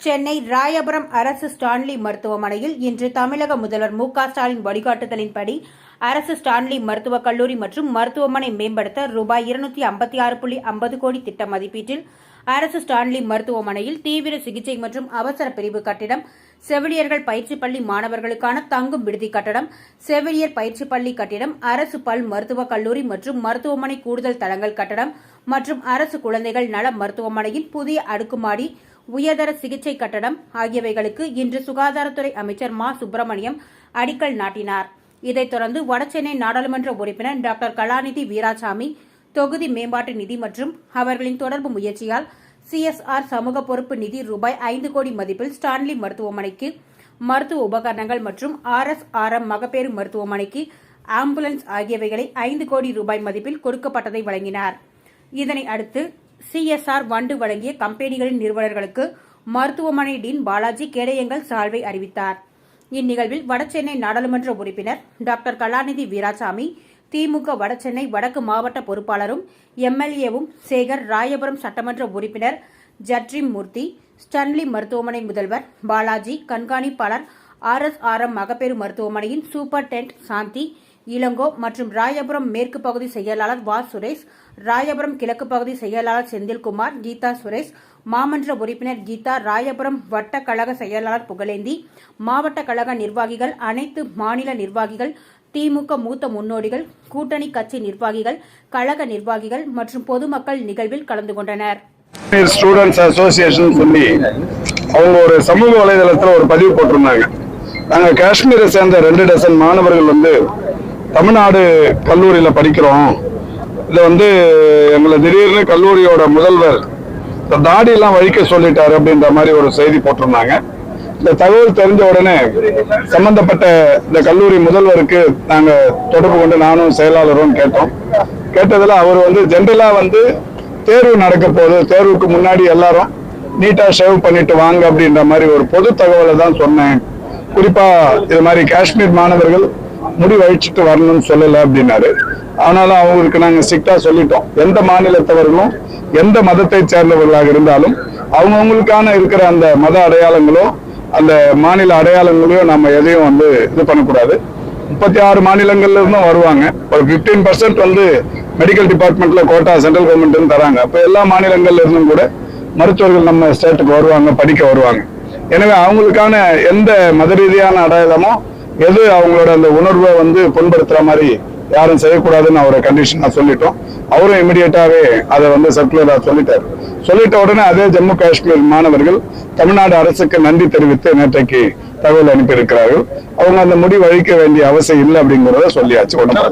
சென்னை ராயபுரம் அரசு ஸ்டான்லி மருத்துவமனையில் இன்று தமிழக முதல்வர் மு க ஸ்டாலின் வழிகாட்டுதலின்படி அரசு ஸ்டான்லி மருத்துவக் கல்லூரி மற்றும் மருத்துவமனை மேம்படுத்த ரூபாய் இருநூத்தி ஐம்பத்தி ஆறு புள்ளி ஐம்பது கோடி திட்ட மதிப்பீட்டில் அரசு ஸ்டான்லி மருத்துவமனையில் தீவிர சிகிச்சை மற்றும் அவசர பிரிவு கட்டிடம் செவிலியர்கள் பயிற்சி பள்ளி மாணவர்களுக்கான தங்கும் விடுதி கட்டடம் செவிலியர் பயிற்சி பள்ளி கட்டிடம் அரசு பல் மருத்துவக் கல்லூரி மற்றும் மருத்துவமனை கூடுதல் தளங்கள் கட்டடம் மற்றும் அரசு குழந்தைகள் நல மருத்துவமனையின் புதிய அடுக்குமாடி உயர்தர சிகிச்சை கட்டடம் ஆகியவைகளுக்கு இன்று சுகாதாரத்துறை அமைச்சர் மா. சுப்பிரமணியம் அடிக்கல் நாட்டினார். இதைத் தொடர்ந்து வடசென்னை நாடாளுமன்ற உறுப்பினர் டாக்டர் கலாநிதி வீராசாமி தொகுதி மேம்பாட்டு நிதி மற்றும் அவர்களின் தொடர்பு முயற்சியால் சிஎஸ்ஆர் சமூக பொறுப்பு நிதி ரூபாய் ஐந்து கோடி மதிப்பில் ஸ்டான்லி மருத்துவமனைக்கு மருத்துவ உபகரணங்கள் மற்றும் ஆர்எஸ்ஆர்எம் மகப்பேறு மருத்துவமனைக்கு ஆம்புலன்ஸ் ஆகியவைகளை ஐந்து கோடி ரூபாய் மதிப்பில் கொடுக்கப்பட்டதை வழங்கினார். இதனை அடுத்து சிஎஸ்ஆர் வண்டு வழங்கிய கம்பெனிகளின் நிறுவனர்களுக்கு மருத்துவமனை டீன் பாலாஜி கேடயங்கள் சால்வை அறிவித்தார். இந்நிகழ்வில் வடசென்னை நாடாளுமன்ற உறுப்பினர் டாக்டர் கலாநிதி வீராசாமி திமுக வடசென்னை வடக்கு மாவட்ட பொறுப்பாளரும் எம்எல்ஏவும் சேகர் ராயபுரம் சட்டமன்ற உறுப்பினர் ஜட்ரிம் மூர்த்தி ஸ்டன்லி மருத்துவமனை முதல்வர் பாலாஜி கண்காணிப்பாளர் ஆர்எஸ்ஆர்எம் மகப்பேறு மருத்துவமனையின் சூப்பர் டென்ட் சாந்தி இளங்கோ மற்றும் ராயபுரம் மேற்கு பகுதி செயலாளர் வா. சுரேஷ் ராயபுரம் கிழக்கு பகுதி செயலாளர் செந்தில்குமார் கீதா சுரேஷ் மாமன்ற உறுப்பினர் கீதா ராயபுரம் வட்ட கழக செயலாளர் புகழேந்தி மாவட்ட கழக நிர்வாகிகள் அனைத்து மாநில நிர்வாகிகள் திமுக மூத்த முன்னோடிகள் கூட்டணி கட்சி நிர்வாகிகள் கழக நிர்வாகிகள் மற்றும் பொதுமக்கள் நிகழ்வில் கலந்து கொண்டனர். ஸ்டூடெண்ட்ஸ் அசோசியேஷன் சொல்லி அவங்க ஒரு சமூக வலைதளத்தில் ஒரு பதிவு போட்டிருந்தாங்க. நாங்கள் காஷ்மீரை சேர்ந்த ரெண்டு டசன் மாணவர்கள் வந்து தமிழ்நாடு கல்லூரியில் படிக்கிறோம். இதில் வந்து எங்களை திடீர்னு கல்லூரியோட முதல்வர் இந்த தாடியெல்லாம் வழிக்க சொல்லிட்டாரு அப்படின்ற மாதிரி ஒரு செய்தி போட்டிருந்தாங்க. இந்த தகவல் தெரிஞ்ச உடனே சம்பந்தப்பட்ட இந்த கல்லூரி முதல்வருக்கு நாங்கள் தொடர்பு கொண்டு நானும் செயலாளரும் கேட்டோம். கேட்டதில் அவர் வந்து ஜென்ரலாக வந்து தேர்வு நடக்க போகுது. தேர்வுக்கு முன்னாடி எல்லாரும் நீட்டாக ஷேவ் பண்ணிட்டு வாங்க அப்படின்ற மாதிரி ஒரு பொது தகவலை தான் சொன்னேன். குறிப்பாக இது மாதிரி காஷ்மீர் மாணவர்கள் முடி வழிச்சிட்டு வரணும்னு சொல்லலை அப்படின்னாரு. ஆனாலும் அவங்களுக்கு நாங்கள் ஸ்ட்ரிக்டாக சொல்லிட்டோம். எந்த மாநிலத்தவர்களும் எந்த மதத்தை சேர்ந்தவர்களாக இருந்தாலும் அவங்கவுங்களுக்கான இருக்கிற அந்த மத அடையாளங்களோ அந்த மாநில அடையாளங்களையோ நம்ம எதையும் வந்து இது பண்ணக்கூடாது. முப்பத்தி ஆறு மாநிலங்கள்ல இருந்தும் வருவாங்க. ஒரு 15% பர்சன்ட் வந்து மெடிக்கல் டிபார்ட்மெண்ட்ல கோட்டா சென்ட்ரல் கவர்மெண்ட் தராங்க. அப்போ எல்லா மாநிலங்கள்ல இருந்தும் கூட மருத்துவர்கள் நம்ம ஸ்டேட்டுக்கு வருவாங்க படிக்க வருவாங்க. எனவே அவங்களுக்கான எந்த மத ரீதியான அடையாளமோ எது அவங்களோட அந்த உணர்வை வந்து புண்படுத்துற மாதிரி யாரும் செய்யக்கூடாதுன்னு அவரை கண்டிஷனா சொல்லிட்டோம். அவரும் இமிடியேட்டாவே அதை வந்து சர்க்குலரா சொல்லிட்டாரு. சொல்லிட்ட உடனே அதே ஜம்மு காஷ்மீர் மாணவர்கள் தமிழ்நாடு அரசுக்கு நன்றி தெரிவித்து நேற்றைக்கு தகவல் அனுப்பியிருக்கிறார்கள். அவங்க அந்த முடிவு அழிக்க வேண்டிய அவசியம் இல்லை அப்படிங்கறத சொல்லியாச்சு. ஒன்றும்